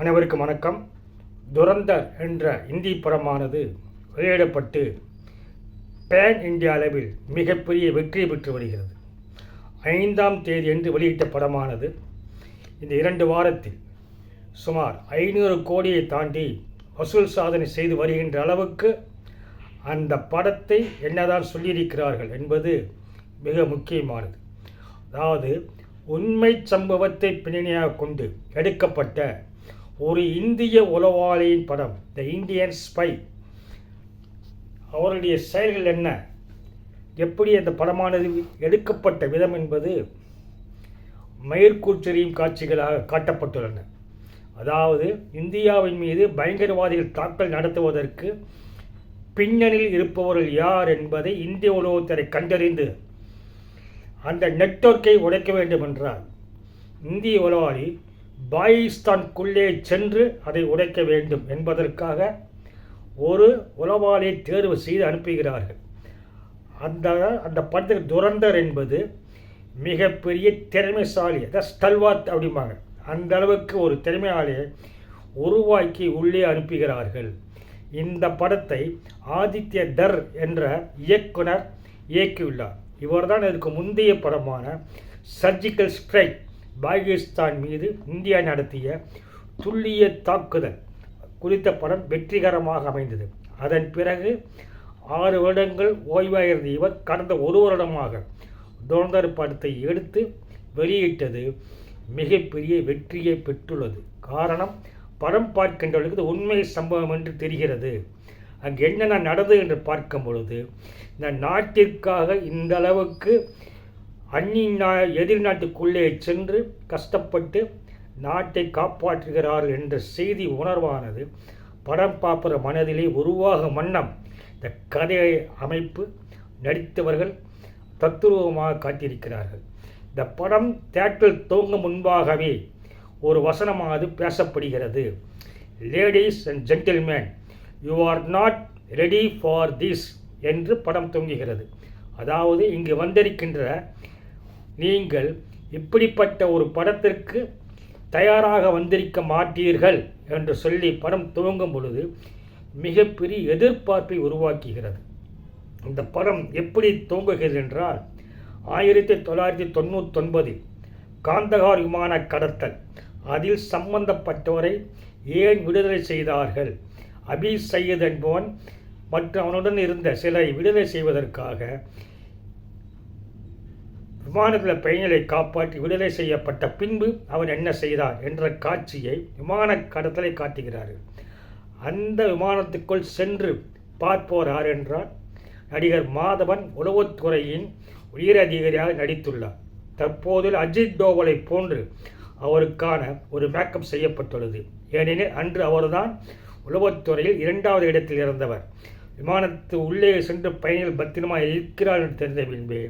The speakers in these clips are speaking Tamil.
அனைவருக்கும் வணக்கம். துரந்தர் என்ற இந்தி படமானது வெளியிடப்பட்டு பேன் இந்தியா அளவில் மிகப்பெரிய வெற்றி பெற்று வருகிறது. ஐந்தாம் தேதி என்று வெளியிட்ட படமானது இந்த இரண்டு வாரத்தில் சுமார் ஐநூறு கோடியை தாண்டி வசூல் சாதனை செய்து வருகின்ற அளவுக்கு அந்த படத்தை என்னதான் சொல்லியிருக்கிறார்கள் என்பது மிக முக்கியமானது. அதாவது உண்மை சம்பவத்தை பின்னணியாக கொண்டு எடுக்கப்பட்ட ஒரு இந்திய உளவாளியின் படம் த இந்தியன் ஸ்பை அவருடைய செயல்கள் என்ன? எப்படி அந்த படமானது எடுக்கப்பட்ட விதம் என்பது மயிர்கூச்செறியும் காட்சிகளாக காட்டப்பட்டுள்ளன. அதாவது இந்தியாவின் மீது பயங்கரவாதிகள் தாக்கல் நடத்துவதற்கு பின்னணியில் இருப்பவர்கள் யார் என்பதை இந்திய உலகத்தினை கண்டறிந்து அந்த நெட்வொர்க்கை உடைக்க வேண்டும் என்றால் இந்திய உளவாளி பாயிஸ்தான்குள்ளே சென்று அதை உடைக்க வேண்டும் என்பதற்காக ஒரு உளவாளியை தேர்வு செய்து அனுப்புகிறார்கள். அந்த அந்த படத்தில் துரந்தர் என்பது மிகப்பெரிய திறமைசாலி அதான் ஸ்டல்வாத் அப்படிம்பாங்க. அந்த அளவுக்கு ஒரு திறமையாளியை உருவாக்கி உள்ளே அனுப்புகிறார்கள். இந்த படத்தை ஆதித்ய தர் என்ற இயக்குனர் இயக்கியுள்ளார். இவர்தான் இதற்கு முந்தைய படமான சர்ஜிக்கல் ஸ்ட்ரைக் பாகிஸ்தான் மீது இந்தியா நடத்திய துல்லிய தாக்குதல் குறித்த படம் வெற்றிகரமாக அமைந்தது. அதன் பிறகு ஆறு வருடங்கள் ஓய்வாயிருந்த இவர் கடந்த ஒரு வருடமாக துரந்தர் படத்தை எடுத்து வெளியிட்டது மிகப்பெரிய வெற்றியை பெற்றுள்ளது. காரணம் படம் பார்க்கின்றவர்களுக்கு இது உண்மை சம்பவம் என்று தெரிகிறது. அங்கு என்னென்ன நடந்தது என்று பார்க்கும் பொழுது இந்த நாட்டிற்காக இந்த அளவுக்கு அந்நி நா சென்று கஷ்டப்பட்டு நாட்டை காப்பாற்றுகிறார்கள் என்ற செய்தி உணர்வானது படம் பார்ப்புற மனதிலே உருவாகும் வண்ணம். இந்த கதையை அமைப்பு நடித்தவர்கள் தத்துருவமாக காட்டியிருக்கிறார்கள். இந்த படம் தேட்டரில் துவங்கும் முன்பாகவே ஒரு வசனமானது பேசப்படுகிறது. Ladies and gentlemen you are not ready for this என்று படம் துவங்குகிறது. அதாவது இங்கு வந்திருக்கின்ற நீங்கள் இப்படிப்பட்ட ஒரு படத்திற்கு தயாராக வந்திருக்க மாட்டீர்கள் என்று சொல்லி படம் துவங்கும் பொழுது மிகப்பெரிய எதிர்பார்ப்பை உருவாக்குகிறது. இந்த படம் எப்படி துவங்குகிறது என்றால் ஆயிரத்தி தொள்ளாயிரத்தி தொண்ணூத்தொன்பதில் காந்தகார் விமான கடத்தல் அதில் சம்பந்தப்பட்டவரை ஏன் விடுதலை செய்தார்கள் அபி சையத் என்பவன் மற்றும் அவனுடன் இருந்த சிலரை விடுதலை செய்வதற்காக விமானத்தில் பயணிகளை காப்பாற்றி விடுதலை செய்யப்பட்ட பின்பு அவன் என்ன செய்தார் என்ற காட்சியை விமான கடத்தலை காட்டுகிறார். அந்த விமானத்துக்குள் சென்று பார்ப்போர் யார் என்றால் நடிகர் மாதவன் உளவுத்துறையின் உயர் அதிகாரியாக நடித்துள்ளார். தற்போது அஜித் டோவலை போன்று அவருக்கான ஒரு மேக்கப் செய்யப்பட்டுள்ளது. ஏனெனில் அன்று அவர்தான் உளவுத்துறையில் இரண்டாவது இடத்தில் இருந்தவர் விமானத்து உள்ளே சென்று பயணிகள் பத்திரமாக இருக்கிறார் என்று தெரிந்த பின்பே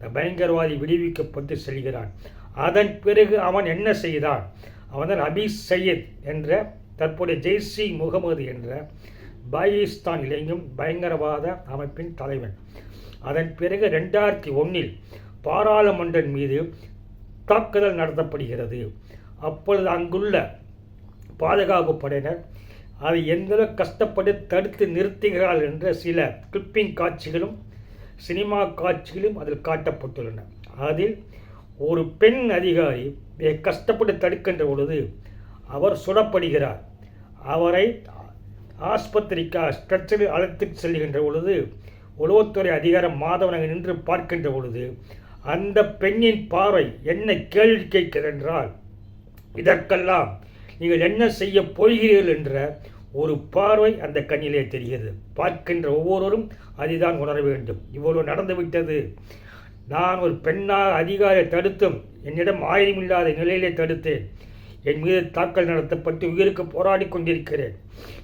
அந்த பயங்கரவாதி விடுவிக்கப்பட்டு செல்கிறான். அதன் பிறகு அவன் என்ன செய்தான்? அவன் தான் அபீஸ் சையத் என்ற தற்போதைய ஜெய்சி முகமது என்ற பாகிஸ்தான் இளைஞம் பயங்கரவாத அமைப்பின் தலைவன். அதன் பிறகு ரெண்டாயிரத்தி ஒன்றில் பாராளுமன்றம் மீது தாக்குதல் நடத்தப்படுகிறது. அப்பொழுது அங்குள்ள பாதுகாப்பு படையினர் அதை எந்தளவு கஷ்டப்பட்டு தடுத்து நிறுத்துகிறார்கள் என்ற சில கிளிப்பிங் காட்சிகளும் சினிமா காட்சிகளும் அதில் காட்டப்பட்டுள்ளன. அதில் ஒரு பெண் அதிகாரி மிக கஷ்டப்பட்டு தடுக்கின்ற பொழுது அவர் சுடப்படுகிறார். அவரை ஆஸ்பத்திரிக்கா ஸ்ட்ரெச்சரில் அழைத்து செல்கின்ற பொழுது உளவுத்துறை அதிகாரம் மாதவனாக நின்று பார்க்கின்ற பொழுது அந்த பெண்ணின் பார்வை என்ன கேள்வி கேட்கிறது என்றால் இதற்கெல்லாம் நீங்கள் என்ன செய்ய போகிறீர்கள்? என்ற ஒரு பார்வை அந்த கண்ணிலே தெரிகிறது. பார்க்கின்ற ஒவ்வொருவரும் அதுதான் உணர வேண்டும். இவ்வளவு நடந்துவிட்டது நான் ஒரு பெண்ணாக அதிகாரியை தடுத்தும். என்னிடம் ஆயுதமில்லாத நிலையிலே தடுத்தேன். என் மீது தாக்கல் நடத்தப்பட்டு உயிருக்கு போராடி கொண்டிருக்கிறேன்.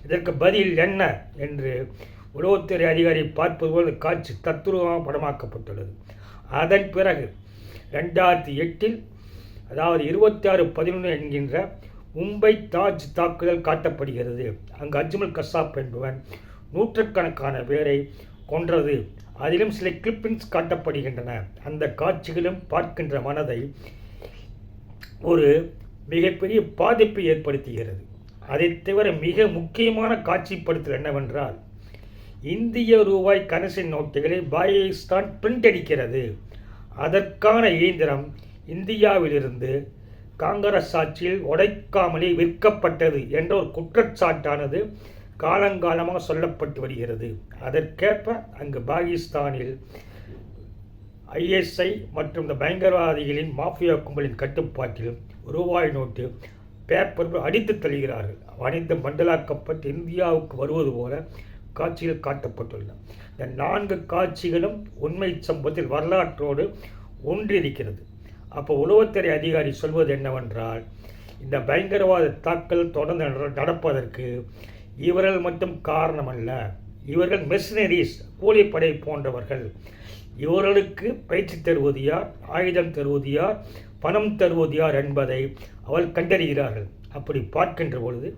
இதற்கு பதில் என்ன? என்று உளவுத்துறை அதிகாரி பார்ப்பது போல் காட்சி தத்துருவமாக படமாக்கப்பட்டுள்ளது. அதன் பிறகு ரெண்டாயிரத்தி எட்டில் அதாவது இருபத்தி ஆறு பதினொன்று என்கின்ற மும்பை தாஜ் தாக்குதல் காட்டப்படுகிறது. அங்கு அஜ்மல் கசாப் என்பவன் நூற்றுக்கணக்கான பேரை கொன்றது. அதிலும் சில கிளிப்பிங்ஸ் காட்டப்படுகின்றன. அந்த காட்சிகளும் பார்க்கின்ற மனதை ஒரு மிகப்பெரிய பாதிப்பை ஏற்படுத்துகிறது. அதைத் தவிர மிக முக்கியமான காட்சிப்படுத்தல் என்னவென்றால் இந்திய ரூபாய் கரன்சி நோட்டுகளை பாகிஸ்தான் பிரிண்ட் அடிக்கிறது. அதற்கான இயந்திரம் இந்தியாவிலிருந்து காங்கிரஸ் ஆட்சியில் உடைக்காமலே விற்கப்பட்டது என்ற ஒரு குற்றச்சாட்டானது காலங்காலமாக சொல்லப்பட்டு வருகிறது. அதற்கேற்ப அங்கு பாகிஸ்தானில் ஐஎஸ்ஐ மற்றும் இந்த பயங்கரவாதிகளின் மாஃபியா கும்பலின் கட்டுப்பாட்டில் ரூபாய் நோட்டு பேப்பர் அடித்து தருகிறார்கள் வணிந்து மண்டலாக்கப்பட்டு இந்தியாவுக்கு வருவது போல காட்சிகள் காட்டப்பட்டுள்ளன. இந்த நான்கு காட்சிகளும் உண்மை சம்பவத்தில் வரலாற்றோடு ஒன்றிருக்கிறது அப்போ உளவுத்துறை அதிகாரி சொல்வது என்னவென்றால் இந்த பயங்கரவாத தாக்கல் தொடர்ந்து நடப்பதற்கு இவர்கள் மட்டும் காரணமல்ல இவர்கள் மெஷினரிஸ் கூலிப்படை போன்றவர்கள். இவர்களுக்கு பயிற்சி தருவது யார்? ஆயுதம் தருவது யார்? பணம் தருவது யார் என்பதை அவள் கண்டறிகிறார்கள். அப்படி பார்க்கின்ற பொழுது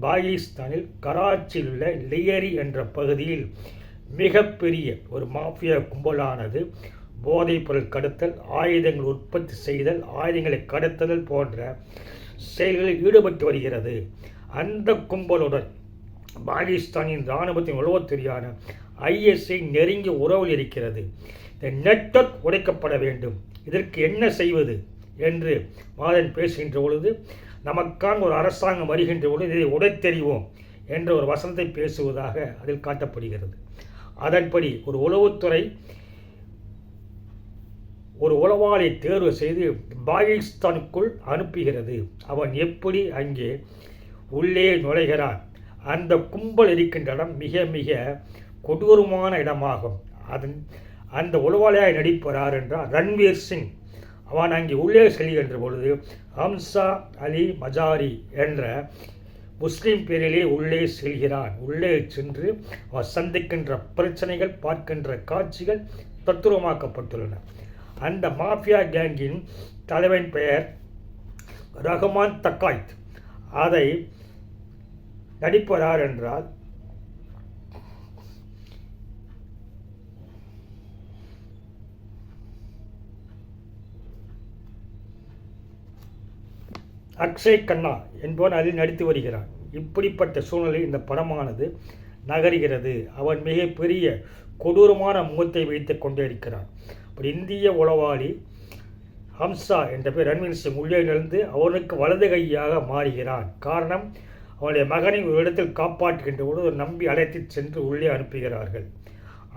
பாகிஸ்தானில் கராச்சியில் உள்ள லியரி என்ற பகுதியில் மிகப்பெரிய ஒரு மாஃபியா கும்பலானது போதைப்பொருள் கடத்தல் ஆயுதங்கள் உற்பத்தி செய்தல் ஆயுதங்களை கடத்துதல் போன்ற செயல்களில் ஈடுபட்டு வருகிறது. அந்த கும்பலுடன் பாகிஸ்தானின் இராணுவத்தின் உளவுத்துறையான ஐஎஸ்ஐ நெருங்கி உறவில் இருக்கிறது. இந்த நெட்வொர்க் உடைக்கப்பட வேண்டும். இதற்கு என்ன செய்வது என்று மாதன் பேசுகின்ற பொழுது நமக்கான ஒரு அரசாங்கம் வருகின்ற பொழுது இதை உடைத்தெறிவோம் என்ற ஒரு வசனத்தை பேசுவதாக அதில் காட்டப்படுகிறது. அதன்படி ஒரு உளவுத்துறை ஒரு உளவாளை தேர்வு செய்து பாகிஸ்தானுக்குள் அனுப்புகிறது. அவன் எப்படி அங்கே உள்ளே நுழைகிறான்? அந்த கும்பல் இருக்கின்ற இடம் மிக மிக கொடூரமான இடமாகும். அதன் அந்த உளவாளியாய் நடிப்பார் என்றால் ரன்வீர் சிங். அவன் அங்கே உள்ளே செல்கின்ற பொழுது ஹம்சா அலி மஜாரி என்ற முஸ்லீம் பேரிலே உள்ளே செல்கிறான். உள்ளே சென்று அவர் சந்திக்கின்ற பிரச்சனைகள் பார்க்கின்ற காட்சிகள் தத்துவமாக்கப்பட்டுள்ளன அந்த மாஃபியா கேங்கின் தலைவன் பெயர் ரஹ்மான் தக்காய்த். அதை நடிப்பதார் என்றால் அக்ஷய் கண்ணா என்பவன் அதில் நடித்து வருகிறான். இப்படிப்பட்ட சூழ்நிலை இந்த படமானது நகர்கிறது. அவன் மிகப்பெரிய கொடூரமான முகத்தை வைத்து கொண்டே இருக்கிறான். அப்படி இந்திய உளவாளி ஹம்சா என்ற பேர் ரன்வீர் சிங் உள்ளே நிறந்து அவனுக்கு வலது கையாக மாறுகிறான். காரணம் அவனுடைய மகனை ஒரு இடத்தில் காப்பாற்றுகின்ற பொழுது நம்பி அழைத்து சென்று உள்ளே அனுப்புகிறார்கள்.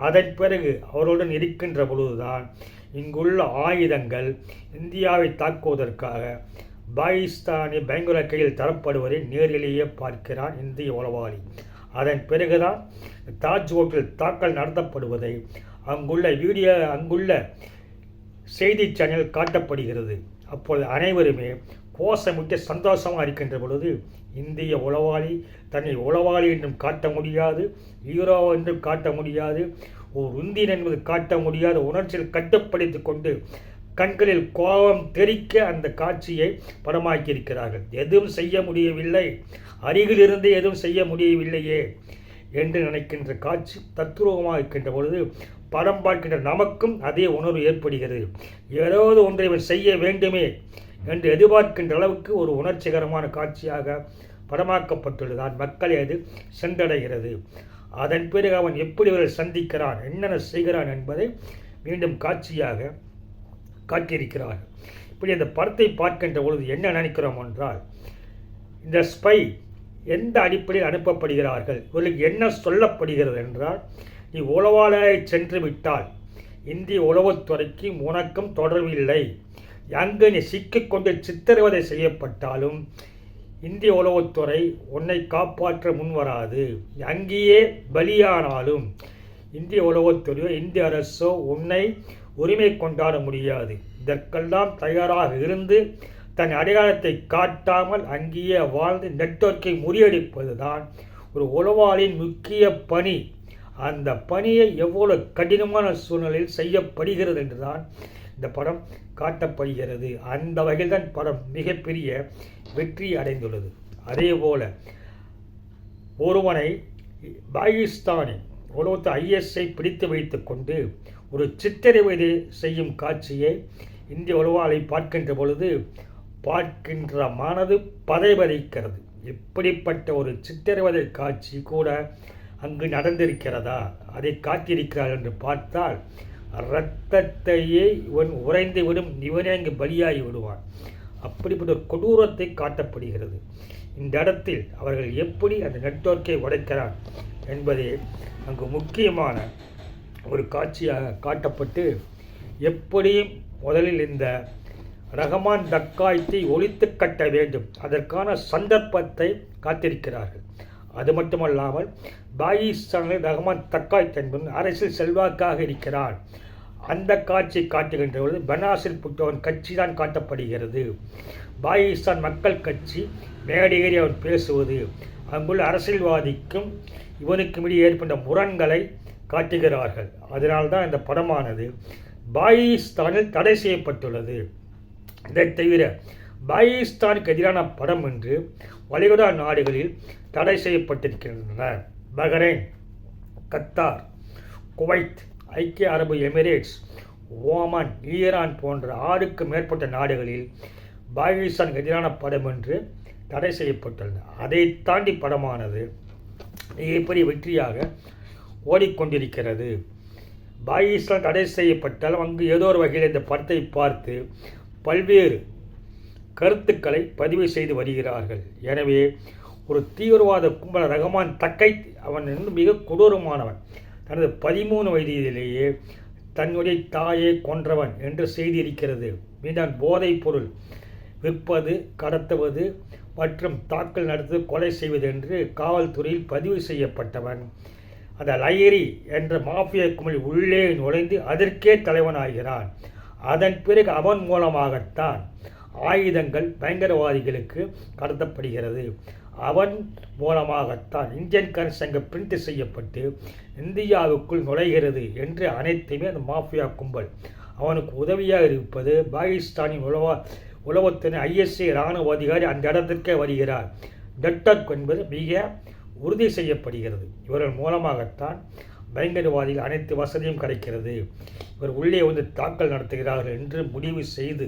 அதன் பிறகு அவருடன் இருக்கின்ற பொழுதுதான் இங்குள்ள ஆயுதங்கள் இந்தியாவை தாக்குவதற்காக பாகிஸ்தானி பயங்கர கையில் தரப்படுவதை நேரிலேயே பார்க்கிறான் இந்திய உளவாளி. அதன் பிறகுதான் தாஜ் ஹோட்டல் தாக்கல் நடத்தப்படுவதை அங்குள்ள வீடியோ அங்குள்ள செய்தி சேனல் காட்டப்படுகிறது. அப்பொழுது அனைவருமே கோஷமிட்டு சந்தோஷமாக இருக்கின்ற பொழுது இந்திய உளவாளி தன்னை உளவாளி என்றும் காட்ட முடியாது ஹீரோ என்றும் காட்ட முடியாது ஒரு உந்தின் என்பது காட்ட முடியாத உணர்ச்சியில் கட்டுப்படுத்தி கொண்டு கண்களில் கோபம் தெரிக்க அந்த காட்சியை படமாக்கியிருக்கிறார்கள். எதுவும் செய்ய முடியவில்லை. அருகிலிருந்து எதுவும் செய்ய முடியவில்லையே என்று நினைக்கின்ற காட்சி தத்ரூபமாக இருக்கின்ற பொழுது படம் பார்க்கின்ற நமக்கும் அதே உணர்வு ஏற்படுகிறது. ஏதாவது ஒன்றை இவன் செய்ய வேண்டுமே என்று எதிர்பார்க்கின்ற அளவுக்கு ஒரு உணர்ச்சிகரமான காட்சியாக படமாக்கப்பட்டுள்ளதான் மக்களை அது சென்றடைகிறது. அதன் பிறகு அவன் எப்படி இவரை சந்திக்கிறான் என்னென்ன செய்கிறான் என்பதை மீண்டும் காட்சியாக காட்டியிருக்கிறார் இப்படி அந்த படத்தை பார்க்கின்ற பொழுது என்ன நினைக்கிறோம் என்றால் இந்த ஸ்பை எந்த அடிப்படையில் அனுப்பப்படுகிறார்கள்? இவர்களுக்கு என்ன சொல்லப்படுகிறது என்றால் நீ உளவாளரை சென்று விட்டால் இந்திய உளவுத்துறைக்கு உனக்கும் தொடர்பில்லை அங்கு நீ சிக்கிக்கொண்டு சித்திரவதை செய்யப்பட்டாலும் இந்திய உளவுத்துறை உன்னை காப்பாற்ற முன்வராது. அங்கேயே பலியானாலும் இந்திய உளவுத்துறையோ இந்திய அரசோ உன்னை உரிமை கொண்டாட முடியாது. இதற்கெல்லாம் தயாராக இருந்து தன் அடையாளத்தை காட்டாமல் அங்கேயே வாழ்ந்து நெட்வொர்க்கை முறியடிப்பதுதான் ஒரு உளவாளின் முக்கிய பணி. அந்த பணியை எவ்வளவு கடினமான சூழ்நிலையில் செய்யப்படுகிறது என்றுதான் இந்த படம் காட்டப்படுகிறது. அந்த வகையில் தான் படம் மிகப்பெரிய வெற்றி அடைந்துள்ளது. அதே போல ஒருவனை பாகிஸ்தானின் உலகத்து ஐஎஸ்ஐ பிடித்து வைத்து கொண்டு ஒரு சித்திரவதை செய்யும் காட்சியை இந்திய உளவாளை பார்க்கின்ற பொழுது பார்க்கின்ற மனது பதைபறிக்கிறது இப்படிப்பட்ட ஒரு சித்திரவதை காட்சி கூட அங்கு நடந்திருக்கிறதா? அதை காத்திருக்கிறார் என்று பார்த்தால் இரத்தத்தையே இவன் உறைந்து விடும் இவனே அங்கு பலியாகி விடுவான். அப்படிப்பட்ட ஒரு கொடூரத்தை காட்டப்படுகிறது. இந்த இடத்தில் அவர்கள் எப்படி அந்த நெட்வொர்க்கை உடைக்கிறான் என்பதே அங்கு முக்கியமான ஒரு காட்சியாக காட்டப்பட்டு எப்படியும் முதலில் இந்த ரஹமான் தக்காயத்தை ஒழித்து கட்ட வேண்டும். அதற்கான சந்தர்ப்பத்தை காத்திருக்கிறார்கள். அது மட்டுமல்லாமல் பாகிஸ்தானில் ரஹமான் தக்காய் என்பவன் அரசியல் செல்வாக்காக இருக்கிறான். அந்த காட்சி காட்டுகின்ற பொழுது பனாசில் புட்டவன் கட்சி தான் காட்டப்படுகிறது. பாகிஸ்தான் மக்கள் கட்சி மேடையேறி அவன் பேசுவது அங்குள்ள அரசியல்வாதிக்கும் இவனுக்கும் இடையே ஏற்பட்ட முரண்களை காட்டுகிறார்கள். அதனால்தான் இந்த படமானது பாகிஸ்தானில் தடை செய்யப்பட்டுள்ளது. இதை தவிர பாகிஸ்தானுக்கு எதிரான படம் என்று வளைகுடா நாடுகளில் தடை செய்யப்பட்டிருக்கின்றன. பஹ்ரைன் கத்தார் குவைத் ஐக்கிய அரபு எமிரேட்ஸ் ஓமன் ஈரான் போன்ற ஆறுக்கு மேற்பட்ட நாடுகளில் பாகிஸ்தானுக்கு எதிரான படம் என்று தடை செய்யப்பட்டுள்ளன அதை தாண்டி படமானது மிகப்பெரிய வெற்றியாக ஓடிக்கொண்டிருக்கிறது. பாகிஸ்தான் தடை செய்யப்பட்டால் அங்கு ஏதோ ஒரு வகையில் இந்த படத்தை பார்த்து பல்வேறு கருத்துக்களை பதிவு செய்து வருகிறார்கள். எனவே ஒரு தீவிரவாத கும்பல ரகமான் தக்கை அவன் மிக கொடூரமானவன். தனது பதிமூணு வயதிலேயே தன்னுடைய தாயை கொன்றவன் என்று செய்தி இருக்கிறது. மீதான் போதைப் பொருள். விற்பது கடத்துவது மற்றும் தாக்கல் நடத்து கொலை செய்வது என்று காவல்துறையில் பதிவு செய்யப்பட்டவன். அந்த லயரி என்ற மாஃபியா கும்பல் உள்ளே நுழைந்து அதற்கே தலைவனாகிறான். அதன் பிறகு அவன் மூலமாகத்தான் ஆயுதங்கள் பயங்கரவாதிகளுக்கு கடத்தப்படுகிறது. அவன் மூலமாகத்தான் இந்தியன் கரன்சி பிரிண்ட் செய்யப்பட்டு இந்தியாவுக்குள் நுழைகிறது என்று அனைத்துமே அந்த மாஃபியா கும்பல். அவனுக்கு உதவியாக இருப்பது பாகிஸ்தானின் உளவா உளவுத்துறை ஐஎஸ்ஐ இராணுவ அதிகாரி அந்த இடத்திற்கே வருகிறார். டெட்டக் என்பது மிக உறுதி செய்யப்படுகிறது. இவர்கள் மூலமாகத்தான் பயங்கரவாதிகள் அனைத்து வசதியும் கிடைக்கிறது. இவர் உள்ளே வந்து தாக்கல் நடத்துகிறார்கள் என்று முடிவு செய்து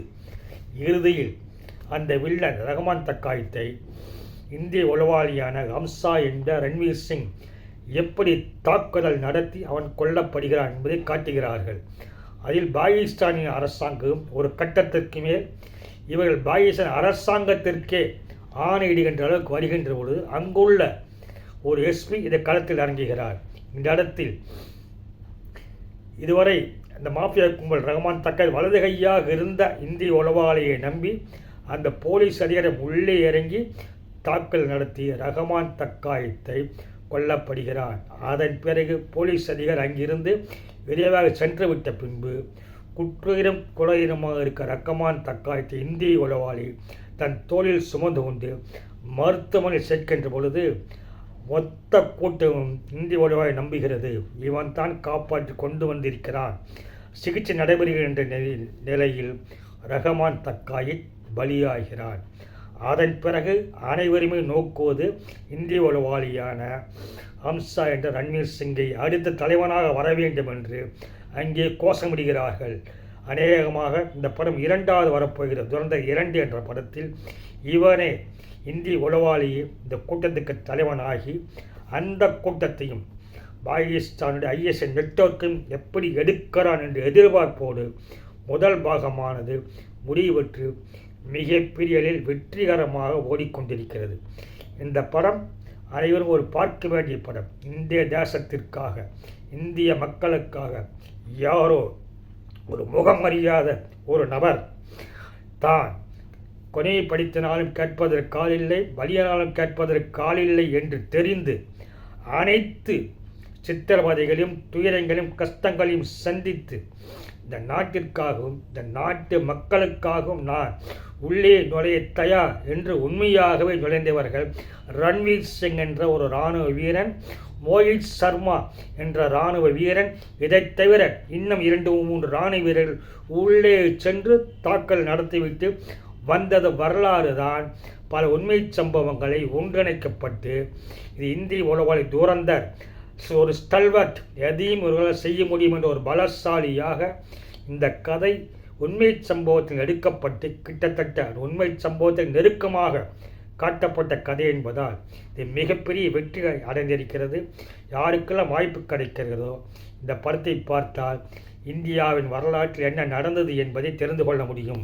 இறுதியில் அந்த வில்லன் ரஹ்மான் தக்காயத்தை இந்திய உளவாளியான ஹம்சா என்ற ரன்வீர் சிங் எப்படி தாக்குதல் நடத்தி அவன் கொல்லப்படுகிறான் என்பதை காட்டுகிறார்கள். அதில் பாகிஸ்தானின் அரசாங்கம் ஒரு கட்டத்திற்கு மேல் இவர்கள் பாகிஸ்தான் அரசாங்கத்திற்கே ஆணையிடுகின்ற அளவுக்கு வருகின்ற பொழுது அங்குள்ள ஒரு எஸ்பி இந்த களத்தில் இறங்குகிறார். இந்த இடத்தில் இதுவரை அந்த மாஃபியா கும்பல் ரஹ்மான் தக்கர் வலது கையாக இருந்த இந்திய உளவாளியை நம்பி அந்த போலீஸ் அதிகாரம் உள்ளே இறங்கி தாக்கல் நடத்தி ரகமான் தக்காயத்தை கொல்லப்படுகிறான். அதன் பிறகு போலீஸ் அதிகாரி அங்கிருந்து விரைவாக சென்று விட்ட பின்பு குற்றுயிரம் குலையினமாக இருக்க ரக்கமான் தக்காயத்தை இந்திய உளவாளி தன் தோளில் சுமந்து கொண்டு மருத்துவமனை சேர்க்கின்ற பொழுது மொத்த கூட்டமும் இந்தி உளவாளி நம்புகிறது. இவன் தான் காப்பாற்றி கொண்டு வந்திருக்கிறான். சிகிச்சை நடைபெறுகின்ற நிலையில் ரஹமான் தக்காயை பலியாகிறான். அதன் பிறகு அனைவருமே நோக்குவது இந்திய உளவாளியான ஹம்சா என்ற ரன்வீர் சிங்கை அடுத்த தலைவனாக வர வேண்டும் என்று அங்கே கோஷமிடுகிறார்கள். அநேகமாக இந்த படம் இரண்டாவது வரப்போகிறது. துறந்த இரண்டு என்ற படத்தில் இவனே இந்திய உளவாளி இந்த கூட்டத்துக்கு தலைவனாகி அந்த கூட்டத்தையும் பாகிஸ்தானுடைய ஐஎஸ்என் நெட்வொர்க்கையும் எப்படி எடுக்கிறான் என்று எதிர்பார்ப்போடு முதல் பாகமானது முடிவற்று மிகப்பிரியலில் வெற்றிகரமாக ஓடிக்கொண்டிருக்கிறது. இந்த படம் அனைவரும் ஒரு பார்க்க வேண்டிய படம். இந்திய தேசத்திற்காக இந்திய மக்களுக்காக யாரோ ஒரு முகமறியாத ஒரு நபர் தான் கொனையை படித்தனாலும் கேட்பதற்கு காலில்லை பலியனாலும் கேட்பதற்கு காலில்லை என்று தெரிந்து அனைத்து சித்திரவதைகளையும் துயரங்களையும் கஷ்டங்களையும் சந்தித்து இந்த நாட்டிற்காகவும் இந்த நாட்டு மக்களுக்காகவும் நான் உள்ளே நுழைய தயார் என்று உண்மையாகவே நுழைந்தவர்கள் ரன்வீர் சிங் என்ற ஒரு இராணுவ வீரன் மோஹித் சர்மா என்ற இராணுவ வீரன் இதைத் தவிர இன்னும் இரண்டு மூன்று இராணுவ வீரர்கள் உள்ளே சென்று தாக்கல் நடத்திவிட்டு வந்தது வரலாறு தான் பல உண்மை சம்பவங்களை ஒன்றிணைக்கப்பட்டு இது இந்திய உலகாலை துரந்தர் ஒரு ஸ்டல்வர்ட் எதையும் இவர்களால் செய்ய முடியும் என்ற ஒரு பலசாலியாக இந்த கதை உண்மை சம்பவத்தில் எடுக்கப்பட்டு கிட்டத்தட்ட உண்மை சம்பவத்தில் நெருக்கமாக காட்டப்பட்ட கதை என்பதால் இது மிகப்பெரிய வெற்றி அடைந்திருக்கிறது. யாருக்கெல்லாம் வாய்ப்பு கிடைக்கிறதோ இந்த படத்தை பார்த்தால் இந்தியாவின் வரலாற்றில் என்ன நடந்தது என்பதை தெரிந்து கொள்ள முடியும்.